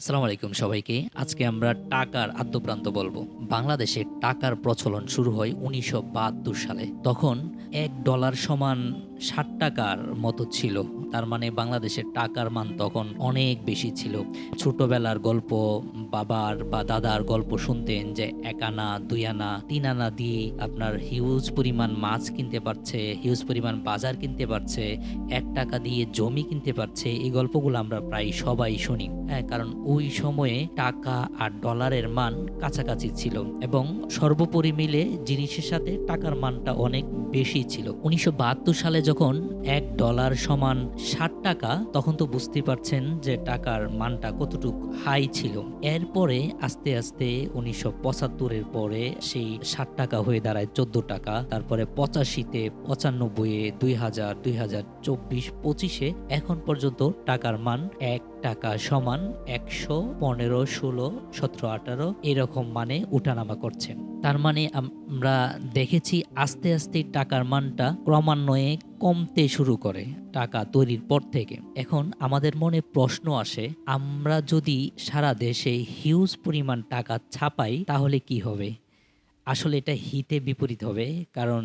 সালাম আলাইকুম সবাইকে। আজকে আমরা টাকার আদ্যপ্রান্ত বলব। বাংলাদেশে টাকার প্রচলন শুরু হয় উনিশশো বাহাত্তর সালে। তখন এক ডলার সমান ষাট টাকার মতো ছিল। তার মানে বাংলাদেশের টাকার মান তখন অনেক বেশি ছিল। ছোটবেলার গল্প, বাবার বা দাদার গল্প শুনতেন যে এক আনা, দুই আনা, তিন আনা দিয়ে আপনার হিউজ পরিমাণ মাছ কিনতে পারছে হিউজ পরিমাণ বাজার কিনতে পারছে, এক টাকা দিয়ে জমি কিনতে পারছে, এই গল্পগুলো আমরা প্রায় সবাই শুনি। হ্যাঁ কারণ ওই সময়ে টাকা আর ডলারের মান কাছাকাছি ছিল এবং সর্বোপরি মিলে জিনিসের সাথে টাকার মানটা অনেক বেশি ছিল। উনিশশো বাহাত্তর সালে যখন এক ডলার সমান ষাট টাকা, তখন তো বুঝতে পারছেন যে টাকার মানটা কতটুক হাই ছিল। এরপরে আস্তে আস্তে উনিশশো পঁচাত্তরের পরে সেই ষাট টাকা হয়ে দাঁড়ায় চোদ্দ টাকা, তারপরে পঁচাশিতে, পঁচানব্বইয়ে, দুই হাজার দুই হাজার চব্বিশ পঁচিশে, এখন পর্যন্ত টাকার মান এক টাকা সমান একশো পনেরো, ষোলো, সতেরো, আঠারো, এরকম মানে উঠানামা করছেন তার মানে আমরা দেখেছি আস্তে আস্তে টাকার মানটা ক্রমান্বয়ে কমতে শুরু করে টাকা তৈরির পর থেকে। এখন আমাদের মনে প্রশ্ন আসে, আমরা যদি সারা দেশে হিউজ পরিমাণ টাকা ছাপাই তাহলে কি হবে? আসলে এটা হিতে বিপরীত হবে, কারণ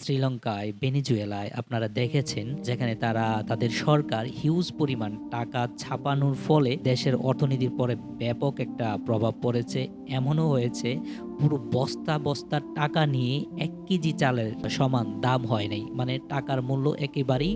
শ্রীলঙ্কায়, ভেনিজুয়েলায় আপনারা দেখেছেন যেখানে তারা তাদের সরকার হিউজ পরিমাণ টাকা ছাপানোর ফলে দেশের অর্থনীতির পরে ব্যাপক একটা প্রভাব পড়েছে। এমনও হয়েছে, পুরো বস্তা বস্তা টাকা নিয়ে এক কেজি চালের সমান দাম হয় নাই। মানে টাকার মূল্য একেবারেই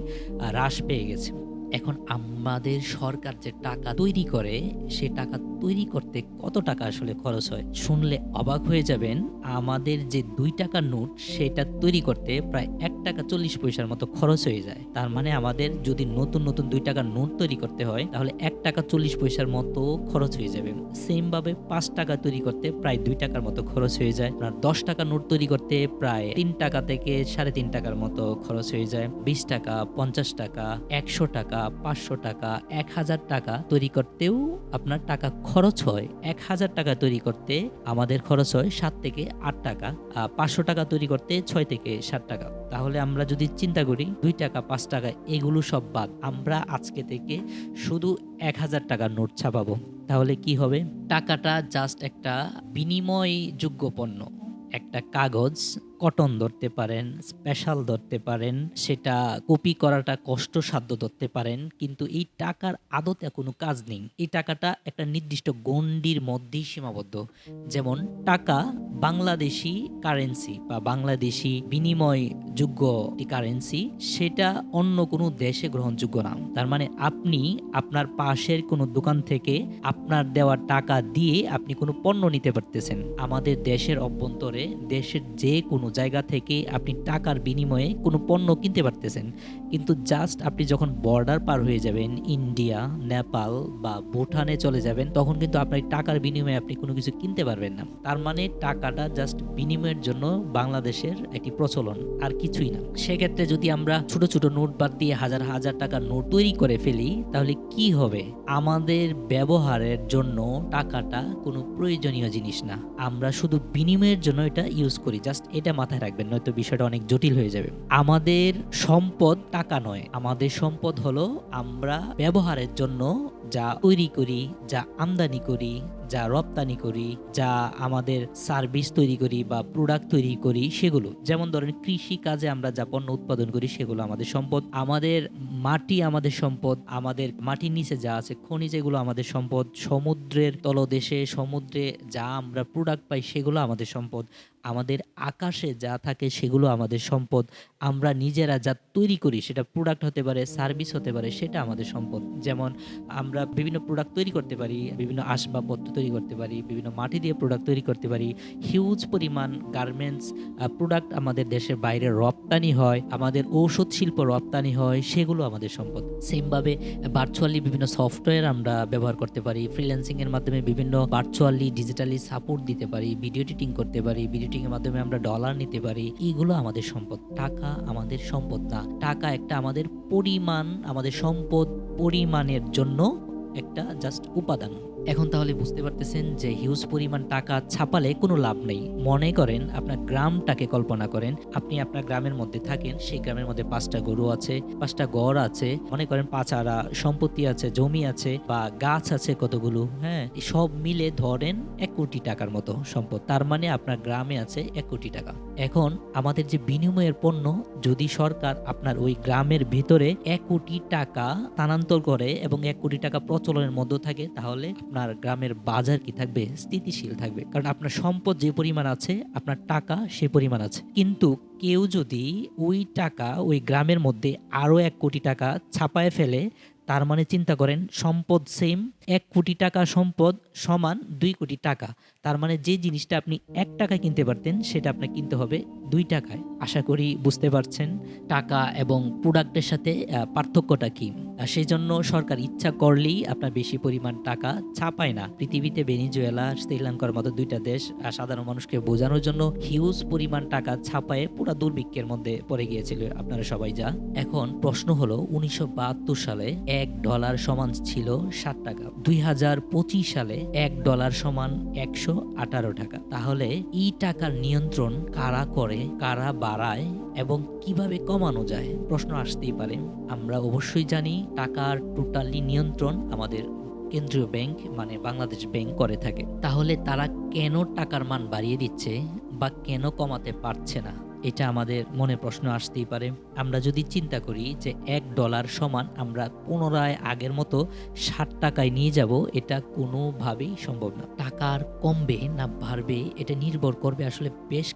হ্রাস পেয়ে গেছে। এখন আমাদের সরকার যে টাকা তৈরি করে, সে টাকা তৈরি করতে কত টাকা আসলে খরচ হয়? শুনলে অবাক হয়ে যাবেন, আমাদের যে দুই টাকার নোট, সেটা তৈরি করতে প্রায় এক টাকা চল্লিশ পয়সার মতো খরচ হয়ে যায়। তার মানে আমাদের যদি নতুন নতুন দুই টাকার নোট তৈরি করতে হয়, তাহলে এক টাকা চল্লিশ পয়সার মতো খরচ হয়ে যাবে। সেম ভাবে পাঁচ টাকা তৈরি করতে প্রায় দুই টাকার মতো খরচ হয়ে যায়। আপনার দশ টাকা নোট তৈরি করতে প্রায় তিন টাকা থেকে সাড়ে তিন টাকার মতো খরচ হয়ে যায়। বিশ টাকা, পঞ্চাশ টাকা, একশো টাকা পাঁচশো টাকা, এক হাজার টাকা তৈরি করতেও আপনার টাকা খরচ হয়। এক হাজার টাকা তৈরি করতে আমাদের খরচ হয় সাত থেকে আট টাকা পাঁচশো টাকা তৈরি করতে ছয় থেকে সাত টাকা। তাহলে আমরা যদি চিন্তা করি, দুই টাকা, পাঁচ টাকা, এগুলো সব বাদ, আমরা আজকে থেকে শুধু এক হাজার টাকার নোট ছাপাবো। তাহলে কি হবে? টাকাটা জাস্ট একটা বিনিময়যোগ্য পণ্য, একটা কাগজ কটন ধরতে পারেন স্পেশাল ধরতে পারেন, সেটা কপি করাটা কষ্টসাধ্য ধরতে পারেন, কিন্তু এই টাকার আদতে কোনো কাজ নেই। এই টাকাটা একটা নির্দিষ্ট গণ্ডির মধ্যেই সীমাবদ্ধ। যেমন টাকা বাংলাদেশি কারেন্সি বা বাংলাদেশি বিনিময়যোগ্য কারেন্সি সেটা অন্য কোনো দেশে গ্রহণযোগ্য না। তার মানে আপনি আপনার পাশের কোনো দোকান থেকে আপনার দেওয়া টাকা দিয়ে আপনি কোনো পণ্য নিতে পারতেছেন। আমাদের দেশের অভ্যন্তরে দেশের যে কোনো জায়গা থেকে আপনি টাকার বিনিময়ে কোনো পণ্য কিনতে পারতেছেন। কিন্তু জাস্ট আপনি যখন বর্ডার পার হয়ে যাবেন ইন্ডিয়া নেপাল বা ভুটানে চলে যাবেন, তখন কিন্তু আপনার টাকার বিনিময়ে আপনি কোনো কিছু কিনতে পারবেন না। তার মানে টাকাটা জাস্ট বিনিময়ের জন্য বাংলাদেশের একটি প্রচলন, আর কিছুই না। সেক্ষেত্রে যদি আমরা ছোট ছোট নোট বাদ দিয়ে হাজার হাজার টাকার নোট তৈরি করে ফেলি, তাহলে কি হবে? আমাদের ব্যবহারের জন্য টাকাটা কোনো প্রয়োজনীয় জিনিস না। আমরা শুধু বিনিময়ের জন্য এটা ইউজ করি জাস্ট এটা মাথায় রাখবেন, নয়তো বিষয়টা অনেক জটিল হয়ে যাবে। আমাদের সম্পদ টাকা নয়, আমাদের সম্পদ হলো আমরা ব্যবহারের জন্য যা তৈরি করি, যা আমদানি করি, যা রপ্তানি করি, যা আমাদের সার্ভিস তৈরি করি বা প্রোডাক্ট তৈরি করি, সেগুলো। যেমন ধরেন কৃষি কাজে আমরা যা পণ্য উৎপাদন করি, সেগুলো আমাদের সম্পদ। আমাদের মাটি আমাদের সম্পদ, আমাদের মাটির নিচে যা আছে, খনিজ এগুলো আমাদের সম্পদ। সমুদ্রের তলদেশে, সমুদ্রে যা আমরা প্রোডাক্ট পাই, সেগুলো আমাদের সম্পদ। আমাদের আকাশে যা থাকে, সেগুলো আমাদের সম্পদ। আমরা নিজেরা যা তৈরি করি, সেটা প্রোডাক্ট হতে পারে সার্ভিস হতে পারে, সেটা আমাদের সম্পদ। যেমন আমরা বিভিন্ন প্রোডাক্ট তৈরি করতে পারি, বিভিন্ন আসবাবপত্র তৈরি করতে পারি, বিভিন্ন মাটি দিয়ে প্রোডাক্ট তৈরি করতে পারি। হিউজ পরিমাণ গার্মেন্টস প্রোডাক্ট আমাদের দেশের বাইরে রপ্তানি হয়, আমাদের ঔষধ শিল্প রপ্তানি হয়, সেগুলো আমাদের সম্পদ। সেমভাবে ভার্চুয়ালি বিভিন্ন সফটওয়্যার আমরা ব্যবহার করতে পারি ফ্রিল্যান্সিংয়ের মাধ্যমে বিভিন্ন ভার্চুয়ালি ডিজিটালি সাপোর্ট দিতে পারি ভিডিও এডিটিং করতে পারি ভিডিও এডিটিং এর মাধ্যমে আমরা ডলার নিতে পারি, এগুলো আমাদের সম্পদ। টাকা আমাদের সম্পদ না, টাকা একটা আমাদের পরিমাণ, আমাদের সম্পদ পরিমাণের জন্য একটা জাস্ট উপাদান। এখন তাহলে বুঝতে পারতেছেন যে হিউজ পরিমাণ টাকা ছাপালে কোনো লাভ নেই। মনে করেন আপনার গ্রামটাকে কল্পনা করেন, আপনি আপনার গ্রামের মধ্যে থাকেন, সেই গ্রামের মধ্যে পাঁচটা গরু আছে, পাঁচটা গড় আছে, মনে করেন পাঁচ পাঁচারা সম্পত্তি আছে, জমি আছে বা গাছ আছে কতগুলো হ্যাঁ? সব মিলে ধরেন এক কোটি টাকার মতো সম্পদ। তার মানে আপনার গ্রামে আছে এক কোটি টাকা। এখন আমাদের যে বিনিময়ের পণ্য, যদি সরকার আপনার ওই গ্রামের ভিতরে এক কোটি টাকা স্থানান্তর করে এবং এক কোটি টাকা প্রচলনের মধ্যে থাকে, তাহলে আপনার গ্রামের বাজার কি থাকবে? স্থিতিশীল থাকবে। কারণ আপনার সম্পদ যে পরিমাণ আছে, আপনার টাকা সে পরিমাণ আছে। কিন্তু কেউ যদি ওই টাকা ওই গ্রামের মধ্যে আরও এক কোটি টাকা ছাপায় ফেলে তার মানে চিন্তা করেন, সম্পদ সেম এক কোটি টাকা সম্পদ সমান দুই কোটি টাকা। তার মানে যে জিনিসটা আপনি এক টাকায় কিনতে পারতেন, সেটা আপনাকে কিনতে হবে দুই টাকায়। আশা করি বুঝতে পারছেন টাকা এবং প্রোডাক্টের সাথে পার্থক্যটা কি। সেই জন্য সরকার ইচ্ছা করলেই আপনার বেশি পরিমাণ টাকা ছাপায় না। পৃথিবীতে ভেনিজুয়েলা, শ্রীলঙ্কার মতো দুইটা দেশ সাধারণ মানুষকে বোঝানোর জন্য হিউজ পরিমাণ টাকা ছাপায়ে পুরো দুর্ভিক্ষের মধ্যে পড়ে গিয়েছিল। আপনারা সবাই যা। এখন প্রশ্ন হলো, উনিশশো বাহাত্তর সালে এক ডলার সমান ছিল ষাট টাকা। দুই হাজার পঁচিশ সালে এক ডলার সমান একশো আঠারো টাকা। তাহলে ই টাকার নিয়ন্ত্রণ কারা করে, কারা বাড়ায় এবং কীভাবে কমানো যায়? প্রশ্ন আসতেই পারে। আমরা অবশ্যই জানি টাকার টোটালি নিয়ন্ত্রণ আমাদের কেন্দ্রীয় ব্যাংক মানে বাংলাদেশ ব্যাংক করে থাকে। তাহলে তারা কেন টাকার মান বাড়িয়ে দিচ্ছে বা কেন কমাতে পারছে না? এটা আমাদের মনে প্রশ্ন আসতেই পারে। আমরা যদি চিন্তা করি যে এক ডলার সমান আমরা পুনরায় আগের মতো ষাট টাকায় নিয়ে যাব, এটা কোনোভাবেই সম্ভব না। টাকার কমবে না বাড়বে, এটা নির্ভর করবে আসলে বেশ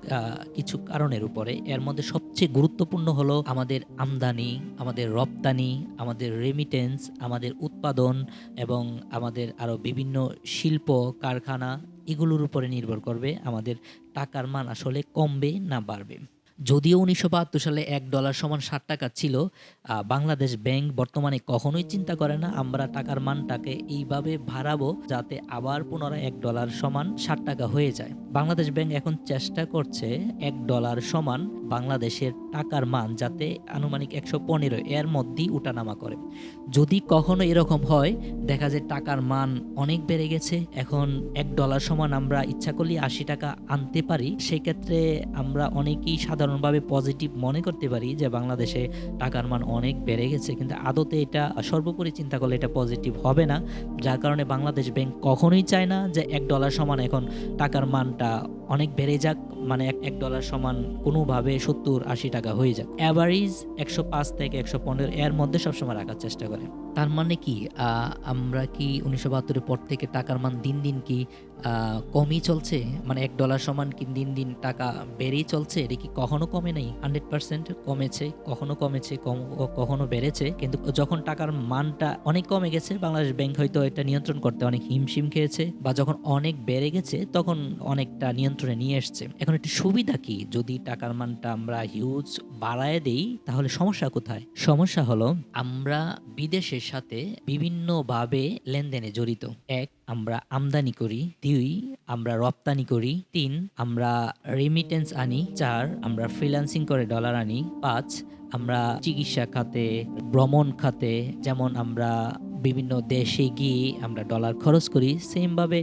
কিছু কারণের উপরে। এর মধ্যে সবচেয়ে গুরুত্বপূর্ণ হলো আমাদের আমদানি, আমাদের রপ্তানি, আমাদের রেমিটেন্স আমাদের উৎপাদন এবং আমাদের আরও বিভিন্ন শিল্প, কারখানা, এগুলোর উপরে নির্ভর করবে আমাদের টাকার মান আসলে কমবে না বাড়বে। যদিও উনিশশো বাহাত্তর সালে এক ডলার সমান ষাট টাকা ছিল বাংলাদেশ ব্যাংক বর্তমানে কখনোই চিন্তা করে না আমরা টাকার মানটাকে এইভাবে ভাড়াবো যাতে আবার পুনরায় এক ডলার সমান ষাট টাকা হয়ে যায়। বাংলাদেশ ব্যাংক এখন চেষ্টা করছে এক ডলার সমান বাংলাদেশের টাকার মান যাতে আনুমানিক একশো পনেরো এর মধ্যেই উঠানামা করে। যদি কখনো এরকম হয়, দেখা যায় টাকার মান অনেক বেড়ে গেছে। এখন এক ডলার সমান আমরা ইচ্ছা করলে আশি টাকা আনতে পারি। সেক্ষেত্রে আমরা অনেকেই সাধারণভাবে পজিটিভ মনে করতে পারি যে বাংলাদেশে টাকার মান অনেক বেড়ে গেছে। কিন্তু আদতে এটা সর্বোপরি চিন্তা করলে এটা পজিটিভ হবে না। যার কারণে বাংলাদেশ ব্যাংক কখনোই চায় না যে এক ডলার সমান এখন টাকার মানটা অনেক বেড়ে যাক মানে এক ডলার সমান কোনোভাবে সত্তর, আশি টাকা হয়ে যাক। অ্যাভারেজ একশো পাঁচ থেকে একশো পনেরো এর মধ্যে সবসময় রাখার চেষ্টা করে তার মানে কি আমরা কি উনিশশো বাহাত্তরের পর থেকে টাকার মান দিন দিন কি কমই চলছে? মানে এক ডলার সমান কি দিন দিন টাকা বেড়েই চলছে? এটা কি কখনো কমে নাই? হান্ড্রেড পার্সেন্ট কমেছে, কখনো কমেছে, কম- কখনো বেড়েছে। কিন্তু যখন টাকার মানটা অনেক কমে গেছে, বাংলাদেশ ব্যাংক হয়তো এটা নিয়ন্ত্রণ করতে অনেক হিমশিম খেয়েছে বা যখন অনেক বেড়ে গেছে, তখন অনেকটা নিয়ন্ত্রণে নিয়ে এসছে। এখন একটু সুবিধা কি? যদি টাকার মানটা আমরা হিউজ বাড়ায় দেই, তাহলে সমস্যা কোথায়? সমস্যা হলো, আমরা বিদেশের সাথে বিভিন্নভাবে লেনদেনে জড়িত। এক আমরা আমদানি করি, দুই, আমরা রপ্তানি করি, তিন, আমরা রেমিটেন্স আনি, চার, আমরা ফ্রিলান্সিং করে ডলার আনি, পাঁচ, আমরা চিকিৎসা খাতে, ভ্রমণ খাতে, যেমন আমরা বিভিন্ন দেশে গিয়ে আমরা ডলার খরচ করি সেমভাবে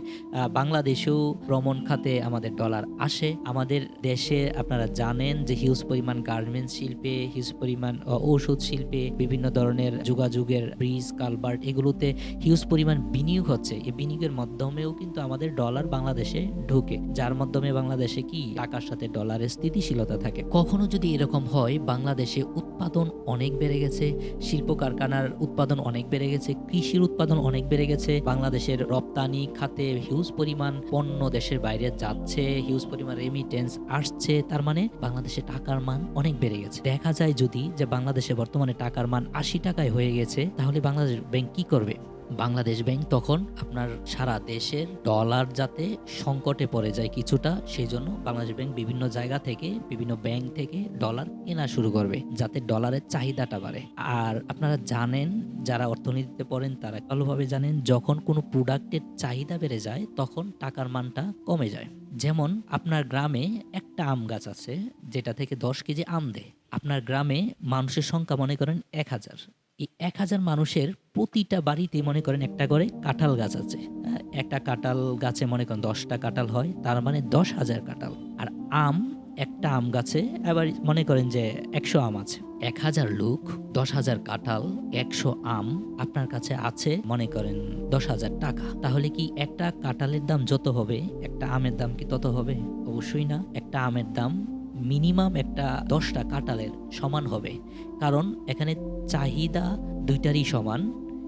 বাংলাদেশেও ভ্রমণ খাতে আমাদের ডলার আসে। আমাদের দেশে আপনারা জানেন যে হিউজ পরিমাণ গার্মেন্টস শিল্পে হিউজ পরিমাণ ঔষধ শিল্পে, বিভিন্ন ধরনের যোগাযোগের ব্রিজ কালবার্ট এগুলোতে হিউজ পরিমাণ বিনিয়োগ হচ্ছে। এই বিনিয়োগের মাধ্যমেও কিন্তু আমাদের ডলার বাংলাদেশে ঢোকে। যার মাধ্যমে বাংলাদেশে কি টাকার সাথে ডলারের স্থিতিশীলতা থাকে। কখনো যদি এরকম হয়, বাংলাদেশে উৎপাদন অনেক বেড়ে গেছে, শিল্প কারখানার উৎপাদন অনেক বেড়ে গেছে কৃষির উৎপাদন অনেক বেড়ে গেছে। বাংলাদেশের রপ্তানি খাতে হিউজ পরিমাণ পণ্য দেশের বাইরে যাচ্ছে হিউজ পরিমাণ রেমিটেন্স আসছে, তার মানে বাংলাদেশে টাকার মান অনেক বেড়ে গেছে। দেখা যায় যদি যে বাংলাদেশে বর্তমানে টাকার মান আশি টাকায় হয়ে গেছে, তাহলে বাংলাদেশ ব্যাংক কি করবে? বাংলাদেশ ব্যাংক তখন আপনার সারা দেশের ডলার যাতে সংকটে পড়ে যায় কিছুটা, সেই জন্য বাংলাদেশ ব্যাংক বিভিন্ন জায়গা থেকে, বিভিন্ন ব্যাংক থেকে ডলার কেনা শুরু করবে, যাতে ডলারের চাহিদাটা বাড়ে। আর আপনারা জানেন, যারা অর্থনীতিতে পড়েন, তারা ভালোভাবে জানেন, যখন কোনো প্রোডাক্টের চাহিদা বেড়ে যায়, তখন টাকার মানটা কমে যায়। যেমন আপনার গ্রামে একটা আম গাছ আছে, যেটা থেকে দশ কেজি আম দেয়। আপনার গ্রামে মানুষের সংখ্যা মনে করেন এক হাজার। এই এক হাজার মানুষের প্রতিটা বাড়িতে মনে করেন একটা করে কাঁঠাল গাছ আছে। হ্যাঁ, একটা কাঁঠাল গাছে মনে করেন দশটা কাঁঠাল হয় তার মানে দশ হাজার কাঁঠাল। আর আম একটা আম গাছে এবার মনে করেন যে একশো আম আছে। এক হাজার লোক দশ হাজার কাঁঠাল একশো আম আপনার কাছে আছে মনে করেন দশ হাজার টাকা। তাহলে কি একটা কাঁঠালের দাম যত হবে একটা আমের দাম কি তত হবে? অবশ্যই না। একটা আমের দাম মিনিমাম একটা দশটা কাঁঠালের সমান হবে। কারণ এখানে চাহিদা দুইটারই সমান,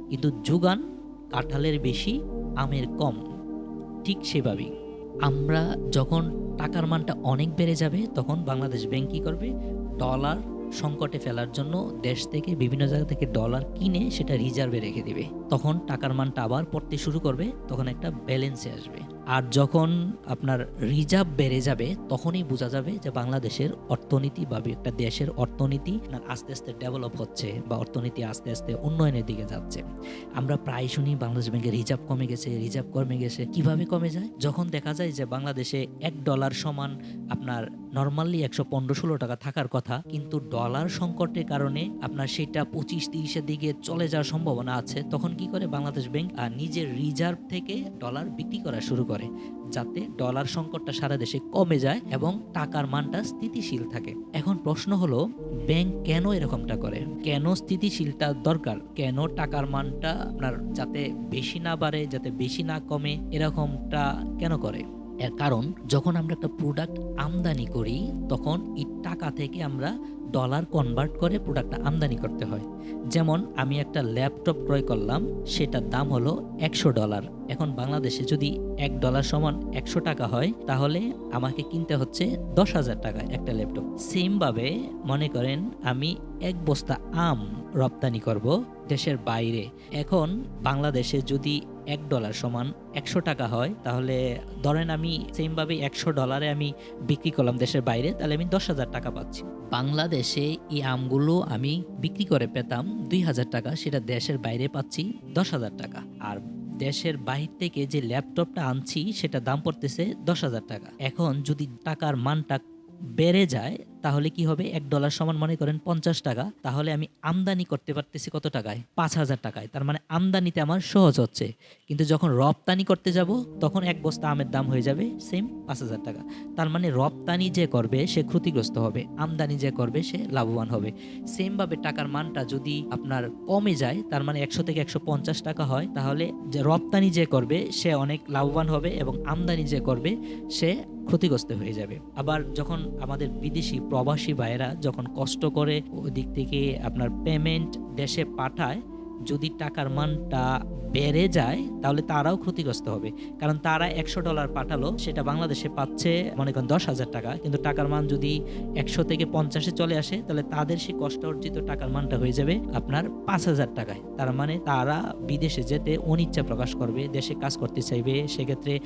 কিন্তু যোগান কাঁঠালের বেশি, আমের কম। ঠিক সেভাবেই। আমরা যখন টাকার মানটা অনেক বেড়ে যাবে, তখন বাংলাদেশ ব্যাংক কী করবে? ডলার সংকটে ফেলার জন্য দেশ থেকে বিভিন্ন জায়গা থেকে ডলার কিনে সেটা রিজার্ভে রেখে দিবে। তখন টাকার মানটা আবার পড়তে শুরু করবে, তখন একটা ব্যালেন্সে আসবে। আর যখন আপনার রিজার্ভ বেড়ে যাবে, তখনই বোঝা যাবে যে বাংলাদেশের অর্থনীতি বা একটা দেশের অর্থনীতি আস্তে আস্তে ডেভেলপ হচ্ছে বা অর্থনীতি আস্তে আস্তে উন্নয়নের দিকে যাচ্ছে। আমরা প্রায় শুনি বাংলাদেশ ব্যাংকের রিজার্ভ কমে গেছে, রিজার্ভ কমে গেছে। কীভাবে কমে যায়? যখন দেখা যায় যে বাংলাদেশে এক ডলার সমান আপনার নর্মালি একশো পনেরো ষোলো টাকা থাকার কথা, কিন্তু ডলার সংকটের কারণে আপনার সেটা পঁচিশ তিরিশের দিকে চলে যাওয়ার সম্ভাবনা আছে, তখন কি করে বাংলাদেশ ব্যাংক নিজের রিজার্ভ থেকে ডলার বিক্রি করা শুরু করে যাতে ডলার সংকটটা সারা দেশে কমে যায় এবং টাকার মানটা স্থিতিশীল থাকে। এখন প্রশ্ন হলো, ব্যাংক কেন এরকমটা করে? কেন স্থিতিশীলটা দরকার? কেন টাকার মানটা আপনার যাতে বেশি না বাড়ে, যাতে বেশি না কমে, এরকমটা কেন করে? এর কারণ, যখন আমরা একটা প্রোডাক্ট আমদানি করি, তখন এই টাকা থেকে আমরা ডলার কনভার্ট করে প্রোডাক্টটা আমদানি করতে হয়। যেমন, আমি একটা ল্যাপটপ ক্রয় করলাম, সেটার দাম হলো একশো ডলার এখন বাংলাদেশে যদি এক ডলার সমান একশো টাকা হয়, তাহলে আমাকে কিনতে হচ্ছে দশ হাজার টাকা একটা ল্যাপটপ সেমভাবে মনে করেন, আমি এক বস্তা আম রপ্তানি করব দেশের বাইরে। এখন বাংলাদেশে যদি এক ডলার সমান একশো টাকা হয়, তাহলে ধরেন আমি সেমভাবে একশো ডলারে আমি বিক্রি করলাম দেশের বাইরে, তাহলে আমি দশ হাজার টাকা পাচ্ছি। বাংলাদেশে এই আমগুলো আমি বিক্রি করে পেতাম দুই হাজার টাকা, সেটা দেশের বাইরে পাচ্ছি দশ হাজার টাকা। আর দেশের বাহির থেকে যে ল্যাপটপটা আনছি সেটা দাম পড়তেছে দশ হাজার টাকা। এখন যদি টাকার মানটা বেড়ে যায় তাহলে কি হবে? এক ডলার সমান মনে করেন পঞ্চাশ টাকা, তাহলে আমি আমদানি করতে পারতেছি কত টাকায়? পাঁচ হাজার টাকায়। তার মানে আমদানিতে আমার সহজ হচ্ছে। কিন্তু যখন রপ্তানি করতে যাব, তখন এক বস্তা আমের দাম হয়ে যাবে সেম পাঁচ হাজার টাকা। তার মানে রপ্তানি যে করবে, সে ক্ষতিগ্রস্ত হবে। আমদানি যে করবে, সে লাভবান হবে। সেমভাবে টাকার মানটা যদি আপনার কমে যায়, তার মানে একশো থেকে একশো পঞ্চাশ টাকা হয়, তাহলে যে রপ্তানি যে করবে, সে অনেক লাভবান হবে এবং আমদানি যে করবে, সে ক্ষতিগ্রস্ত হয়ে যাবে। আবার যখন আমাদের বিদেশি প্রবাসী ভাইয়েরা যখন কষ্ট করে ওদিক দিক থেকে আপনার পেমেন্ট দেশে পাঠায় যদি টাকার মানটা বেড়ে যায়, তাহলে তারাও ক্ষতিগ্রস্ত হবে। কারণ তারা একশো ডলার পাঠালো, সেটা বাংলাদেশে পাচ্ছে, মনে করেন দশ হাজার টাকা। কিন্তু টাকার মান যদি একশো থেকে পঞ্চাশে চলে আসে, তাহলে তাদের সেই কষ্ট অর্জিত টাকার মানটা হয়ে যাবে আপনার পাঁচ হাজার টাকায়। তার মানে তারা বিদেশে যেতে অনিচ্ছা প্রকাশ করবে, দেশে কাজ করতে চাইবে। সেক্ষেত্রে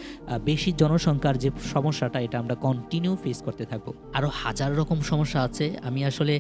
বেশি জনসংখ্যার যে সমস্যাটা, এটা আমরা কন্টিনিউ ফেস করতে থাকব। আরও হাজার রকম সমস্যা আছে। আমি আসলে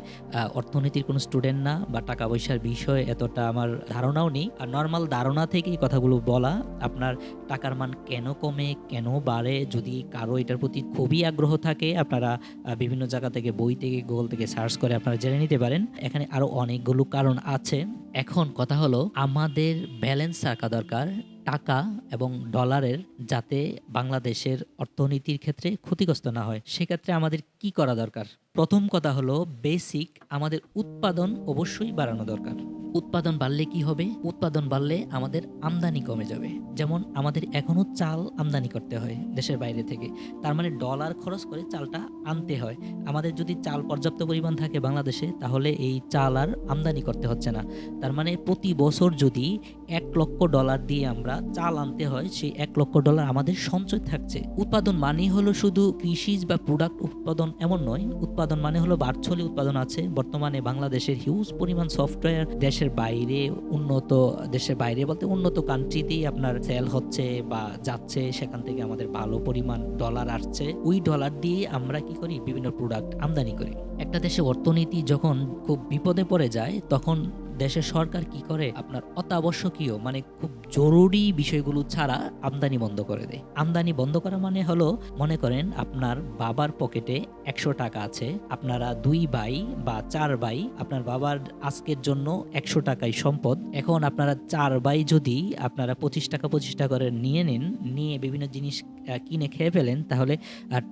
অর্থনীতির কোনো স্টুডেন্ট না, বা টাকা পয়সার বিষয়ে এতটা আমার ধারণাও নেই। আর নর্মাল ধারণা থেকেই কথাগুলো বলা আপনার টাকার মান কেন কমে, কেন বাড়ে? যদি কারও এটার প্রতি খুবই আগ্রহ থাকে, আপনারা বিভিন্ন জায়গা থেকে, বই থেকে, গুগল থেকে সার্চ করে আপনারা জেনে নিতে পারেন। এখানে আরও অনেকগুলো কারণ আছে। এখন কথা হলো, আমাদের ব্যালেন্স রাখা দরকার, টাকা এবং ডলারের, যাতে বাংলাদেশের অর্থনীতির ক্ষেত্রে ক্ষতিগ্রস্ত না হয়। সেক্ষেত্রে আমাদের কি করা দরকার? প্রথম কথা হলো বেসিক আমাদের উৎপাদন অবশ্যই বাড়ানো দরকার। উৎপাদন বাড়লে কি হবে? উৎপাদন বাড়লে আমাদের আমদানি কমে যাবে। যেমন আমাদের এখনও চাল আমদানি করতে হয় দেশের বাইরে থেকে। তার মানে ডলার খরচ করে চালটা আনতে হয়। আমাদের যদি চাল পর্যাপ্ত পরিমাণ থাকে বাংলাদেশে, তাহলে এই চাল আর আমদানি করতে হচ্ছে না। তার মানে প্রতি বছর যদি এক লক্ষ ডলার দিয়ে আমরা চাল আনতে হয়, সেই এক লক্ষ ডলার আমাদের সঞ্চয় থাকছে। উৎপাদন মানে হলো শুধু কৃষিজ বা প্রোডাক্ট উৎপাদন এমন নয়, উৎপাদন মানে হলো বার্চলি উৎপাদন আছে। বর্তমানে বাংলাদেশের হিউজ পরিমাণ সফটওয়্যার দেশের বাইরে, উন্নত দেশের বাইরে বলতে উন্নত কান্ট্রিতেই আপনার সেল হচ্ছে বা যাচ্ছে, সেখান থেকে আমাদের ভালো পরিমাণ ডলার আসছে। ওই ডলার দিয়ে আমরা কি করি? বিভিন্ন প্রোডাক্ট আমদানি করি। একটা দেশে অর্থনীতি যখন খুব বিপদে পড়ে যায়, তখন দেশের সরকার কি করে আপনার অত্যাবশ্যকীয় মানে খুব জরুরি বিষয়গুলো ছাড়া আমদানি বন্ধ করে দেয়। আমদানি বন্ধ করা মানে হলো, মনে করেন আপনার বাবার পকেটে একশো টাকা আছে, আপনারা দুই ভাই বা চার ভাই, আপনার বাবার আজকের জন্য একশো টাকাই সম্পদ। এখন আপনারা চার ভাই যদি আপনারা পঁচিশ টাকা পঁচিশ টাকা করে নিয়ে নিন, নিয়ে বিভিন্ন জিনিস কিনে খেয়ে ফেলেন, তাহলে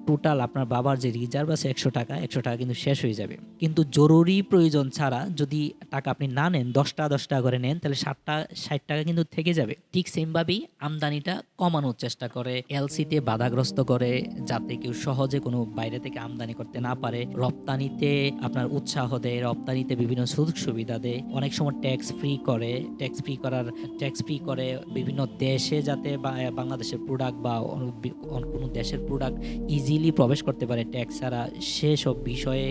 টোটাল আপনার বাবার যে রিজার্ভ আছে একশো টাকা একশো টাকা কিন্তু শেষ হয়ে যাবে। কিন্তু জরুরি প্রয়োজন ছাড়া যদি টাকা আপনি না নেন, দশটা দশ টাকা করে নেন, তাহলে ষাটটা, ষাট টাকা কিন্তু থেকে যাবে। ঠিক সেমভাবেই আমদানিটা কমানোর চেষ্টা করে, এলসিতে বাধাগ্রস্ত করে, যাতে কেউ সহজে কোনো বাইরে থেকে আমদানি করতে না পারে, রপ্তানিতে আপনার উৎসাহ দেয়, রপ্তানিতে বিভিন্ন সুযোগ সুবিধা দেয়। অনেক সময় ট্যাক্স ফ্রি করে ট্যাক্স ফ্রি করার ট্যাক্স ফ্রি করে বিভিন্ন দেশে যাতে বাংলাদেশের প্রোডাক্ট বা কোনো দেশের প্রোডাক্ট ইজিলি প্রবেশ করতে পারে। ট্যাক্স ছাড়া সেসব বিষয়ে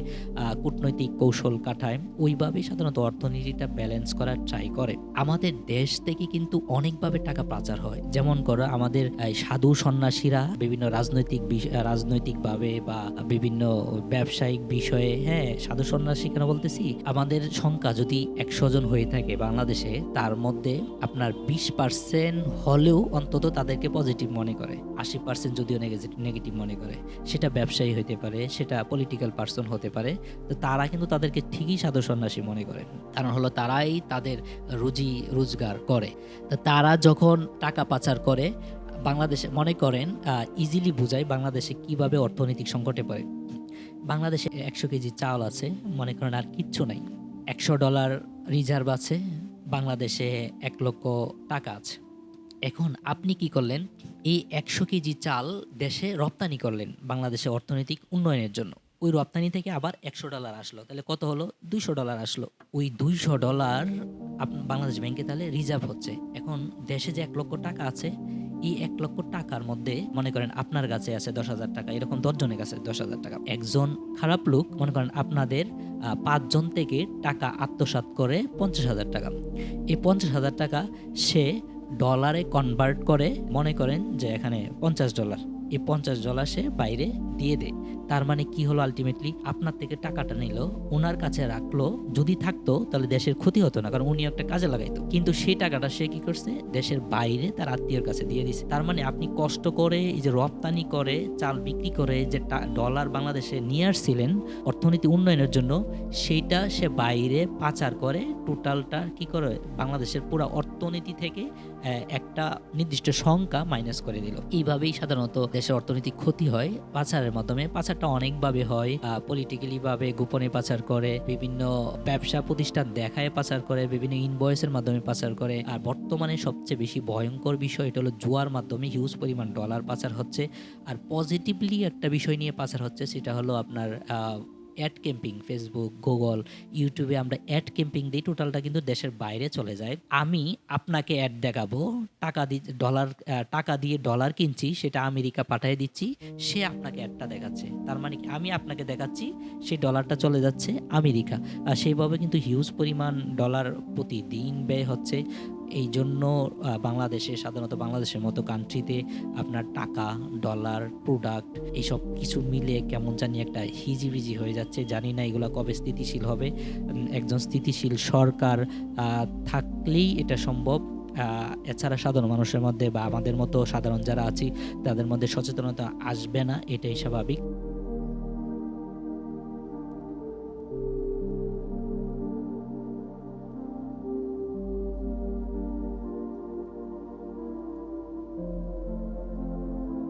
কূটনৈতিক কৌশল কাটায় ওইভাবেই সাধারণত অর্থনীতিটা ব্যালেন্স করার ট্রাই করে। আমাদের দেশ থেকে কিন্তু অনেকভাবে টাকা পাচার হয়। যেমন করো আমাদের সাধু সন্ন্যাসীরা বিভিন্ন রাজনৈতিক রাজনৈতিকভাবে বা বিভিন্ন ব্যবসায়িক বিষয়ে হ্যাঁ সাধু সন্ন্যাসী কেন বলতেছি? আমাদের সংখ্যা যদি একশো জন হয়ে থাকে বাংলাদেশে, তার মধ্যে আপনার বিশ পার্সেন্ট হলেও অন্তত তাদেরকে পজিটিভ মনে করে। আশি পার্সেন্ট যদিও নেগেটিভ মনে করে। সেটা ব্যবসায়ী হতে পারে, সেটা পলিটিক্যাল পার্সন হতে পারে। তো তারা কিন্তু তাদেরকে ঠিকই সাধু সন্ন্যাসী মনে করে। কারণ হলো তারাই তাদের রুজি, রোজগার করে। তো তারা যখন টাকা পাচার করে, বাংলাদেশে মনে করেন ইজিলি বুঝায় বাংলাদেশে কীভাবে অর্থনৈতিক সংকটে পড়ে। বাংলাদেশে একশো কেজি চাল আছে, মনে করেন আর কিচ্ছু নাই। একশো ডলার রিজার্ভ আছে, বাংলাদেশে এক লক্ষ টাকা আছে। এখন আপনি কি করলেন? এই একশো কেজি চাল দেশে রপ্তানি করলেন বাংলাদেশে অর্থনৈতিক উন্নয়নের জন্য। ওই রপ্তানি থেকে আবার একশো ডলার আসলো। তাহলে কত হলো? দুইশো ডলার আসলো। ওই দুইশো ডলার বাংলাদেশ ব্যাংকে তাহলে রিজার্ভ হচ্ছে। এখন দেশে যে এক লক্ষ টাকা আছে, এই এক লক্ষ টাকার মধ্যে মনে করেন আপনার কাছে আছে দশ হাজার টাকা, এরকম দশজনের কাছে দশ হাজার টাকা। একজন খারাপ লোক, মনে করেন আপনাদের পাঁচজন থেকে টাকা আত্মসাৎ করে পঞ্চাশ হাজার টাকা। এই পঞ্চাশ হাজার টাকা সে ডলারে কনভার্ট করে, মনে করেন যে এখানে পঞ্চাশ ডলার। এই পঞ্চাশ ডলার সে বাইরে দিয়ে দেয়। তার মানে কি হলো আলটিমেটলি আপনার থেকে টাকাটা নিল ওনার কাছে রাখল, যদি থাকতো, তাহলে দেশের ক্ষতি হতো না, কারণ উনি একটা কাজে লাগাইতো। কিন্তু সেই টাকাটা সে কি করছে? দেশের বাইরে তার আত্মীয়র কাছে দিয়ে দিছে। তার মানে আপনি কষ্ট করে, এই যে রপ্তানি করে, চাল বিক্রি করে, যে ডলার বাংলাদেশে নিয়ে আসছিলেন, অর্থনীতি উন্নয়নের জন্য, সেইটা সে বাইরে পাচার করে টোটালটা কি করে? বাংলাদেশের পুরো অর্থনীতি থেকে একটা নির্দিষ্ট সংখ্যা মাইনাস করে দিল। এইভাবেই সাধারণত দেশের অর্থনীতি ক্ষতি হয়, পাচারের মাধ্যমে পাচারটা অনেকভাবে হয় পলিটিক্যালি ভাবে গোপনে পাচার করে, বিভিন্ন ব্যবসা প্রতিষ্ঠান দেখায় পাচার করে, বিভিন্ন ইনভয়েসের মাধ্যমে পাচার করে। আর বর্তমানে সবচেয়ে বেশি ভয়ঙ্কর বিষয় এটা হলো জুয়ার মাধ্যমে হিউজ পরিমাণ ডলার পাচার হচ্ছে। আর পজিটিভলি একটা বিষয় নিয়ে পাচার হচ্ছে, সেটা হলো আপনার অ্যাড ক্যাম্পিং ফেসবুক গুগল ইউটিউবে আমরা অ্যাড ক্যাম্পিং দিই টোটালটা কিন্তু দেশের বাইরে চলে যায়। আমি আপনাকে অ্যাড দেখাবো, টাকা দি ডলার টাকা দিয়ে ডলার কিনছি, সেটা আমেরিকা পাঠিয়ে দিচ্ছি, সে আপনাকে অ্যাডটা দেখাচ্ছে। তার মানে কি? আমি আপনাকে দেখাচ্ছি, সেই ডলারটা চলে যাচ্ছে আমেরিকা। আর সেইভাবে কিন্তু হিউজ পরিমাণ ডলার প্রতিদিন ব্যয় হচ্ছে। এই জন্য বাংলাদেশে, সাধারণত বাংলাদেশের মতো কান্ট্রিতে আপনার টাকা ডলার প্রোডাক্ট এইসব কিছু মিলে কেমন জানি একটা হিজিবিজি হয়ে যাচ্ছে। জানি না এগুলো কবে স্থিতিশীল হবে। একজন স্থিতিশীল সরকার থাকলেই এটা সম্ভব। এছাড়া সাধারণ মানুষের মধ্যে বা আমাদের মতো সাধারণ যারা আছি, তাদের মধ্যে সচেতনতা আসবে না, এটাই স্বাভাবিক।